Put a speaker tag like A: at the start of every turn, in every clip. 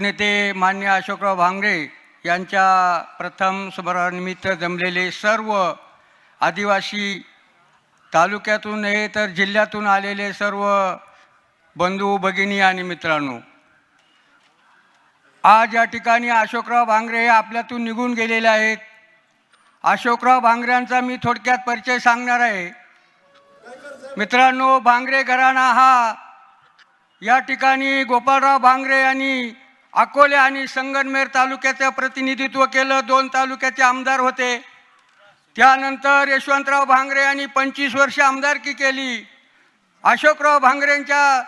A: नेते मान्य अशोकराव भांगरे यांच्या प्रथम स्मरणानिमित्त जमलेले सर्व आदिवासी तालुक्यातून हे तर जिल्ह्यातून आलेले सर्व बंधू भगिनी आणि मित्रांनो आज या ठिकाणी अशोकराव भांगरे हे आपल्यातून निघून गेलेले आहेत. अशोकराव भांगऱ्यांचा मी थोडक्यात परिचय सांगणार आहे. मित्रांनो भांगरे घराणा हा या ठिकाणी गोपाळराव भांगरे यांनी अकोले आणि संगनमेर तालुक्याचं प्रतिनिधित्व केलं. दोन तालुक्याचे आमदार होते. त्यानंतर यशवंतराव भांगरे यांनी पंचवीस वर्ष आमदारकी केली. अशोकराव भांगरेंच्या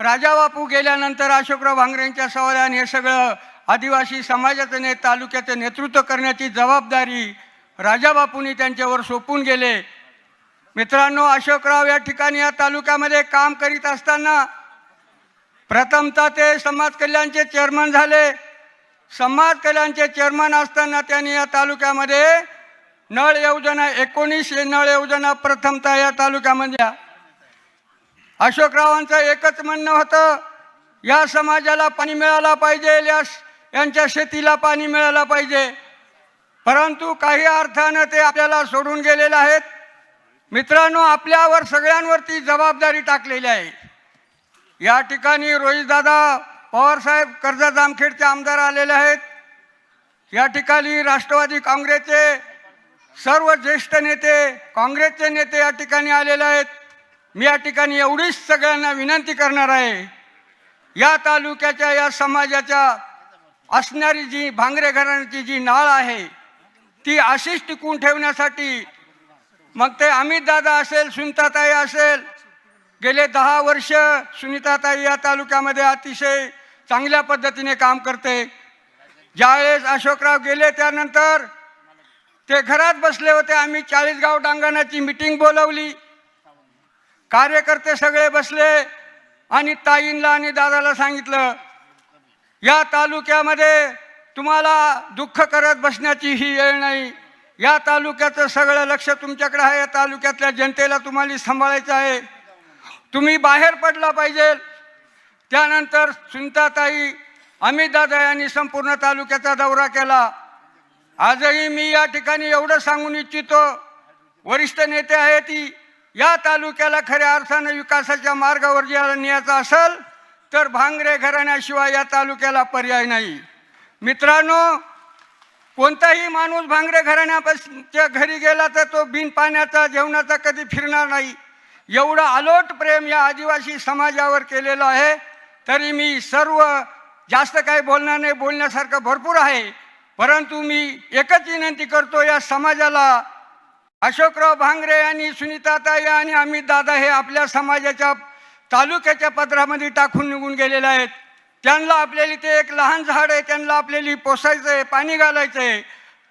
A: राजाबापू गेल्यानंतर अशोकराव भांगरेंच्या सवाल्याने हे सगळं आदिवासी समाजाचं ने तालुक्याचं नेतृत्व करण्याची जबाबदारी राजाबापूंनी त्यांच्यावर सोपून गेले. मित्रांनो अशोकराव या ठिकाणी या तालुक्यामध्ये काम करीत असताना प्रथमतः ते समाज कल्याणचे चेअरमन झाले. समाज कल्याणचे चेअरमन असताना त्यांनी या तालुक्यामध्ये नळ योजना एकोणीस नळ योजना प्रथमतः या तालुक्यामध्ये अशोकरावांचं एकच म्हणणं होतं या समाजाला पाणी मिळाला पाहिजे या यांच्या शेतीला पाणी मिळालं पाहिजे. परंतु काही अर्थानं ते आपल्याला सोडून गेलेले आहेत. मित्रांनो आपल्यावर सगळ्यांवरती जबाबदारी टाकलेली आहे. या ठिकाणी रोहितदादा पवारसाहेब कर्ज जामखेडचे आमदार आलेले आहेत. या ठिकाणी राष्ट्रवादी काँग्रेसचे सर्व ज्येष्ठ नेते काँग्रेसचे नेते या ठिकाणी आलेले आहेत. मी या ठिकाणी एवढीच सगळ्यांना विनंती करणार आहे. या तालुक्याच्या या समाजाच्या असणारी जी भांगरे घराण्याची जी नाळ आहे ती अशीच टिकून ठेवण्यासाठी मग ते अमित दादा असेल सुनताताई असेल गेले दहा वर्ष सुनीताताई या तालुक्यामध्ये अतिशय चांगल्या पद्धतीने काम करते. ज्यावेळेस अशोकराव गेले त्यानंतर ते घरात बसले होते. आम्ही चाळीसगाव डांगणाची मिटिंग बोलवली. कार्यकर्ते सगळे बसले आणि ताईंला आणि दादाला सांगितलं या तालुक्यामध्ये तुम्हाला दुःख करत बसण्याची ही वेळ नाही. या तालुक्याचं सगळं लक्ष तुमच्याकडे आहे. या तालुक्यातल्या जनतेला तुम्हाला सांभाळायचं आहे. तुम्ही बाहेर पडला पाहिजे. त्यानंतर सुनताताई अमित दादा यांनी संपूर्ण तालुक्याचा दौरा केला. आजही मी या ठिकाणी एवढं सांगून इच्छितो वरिष्ठ नेते आहे ती या तालुक्याला खऱ्या अर्थानं विकासाच्या मार्गावर ज्याला न्यायचं असेल तर भांगरे घराण्याशिवाय या तालुक्याला पर्याय नाही. मित्रांनो कोणताही माणूस भांगरे घराण्यापासूनच्या घरी गेला तर तो बिन पाण्याचा जेवणाचा कधी फिरणार नाही. एवढं अलोट प्रेम या आदिवासी समाजावर केलेलं आहे तरी मी सर्व जास्त काही बोलणार नाही बोलण्यासारखं भरपूर आहे परंतु मी एकच विनंती करतो या समाजाला. अशोकराव भांगरे आणि सुनीताताई आणि अमित दादा हे आपल्या समाजाच्या तालुक्याच्या पत्रामध्ये टाकून निघून गेलेले आहेत. त्यांना आपल्याला ते एक लहान झाड आहे त्यांना आपल्याला पोसायचं आहे पाणी घालायचं आहे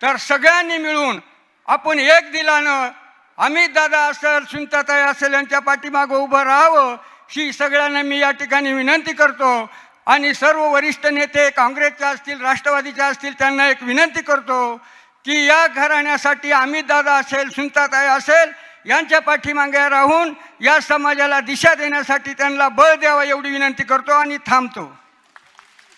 A: तर सगळ्यांनी मिळून आपण एक दिलानं अमित दादा असेल सुनताताई असेल यांच्या पाठीमागं उभं राहावं ही सगळ्यांना मी या ठिकाणी विनंती करतो. आणि सर्व वरिष्ठ नेते काँग्रेसचे असतील राष्ट्रवादीचे असतील त्यांना एक विनंती करतो की या घराण्यासाठी अमितदादा असेल सुनताताई असेल यांच्या पाठीमागे राहून या समाजाला दिशा देण्यासाठी त्यांना बळ द्यावा एवढी विनंती करतो आणि थांबतो.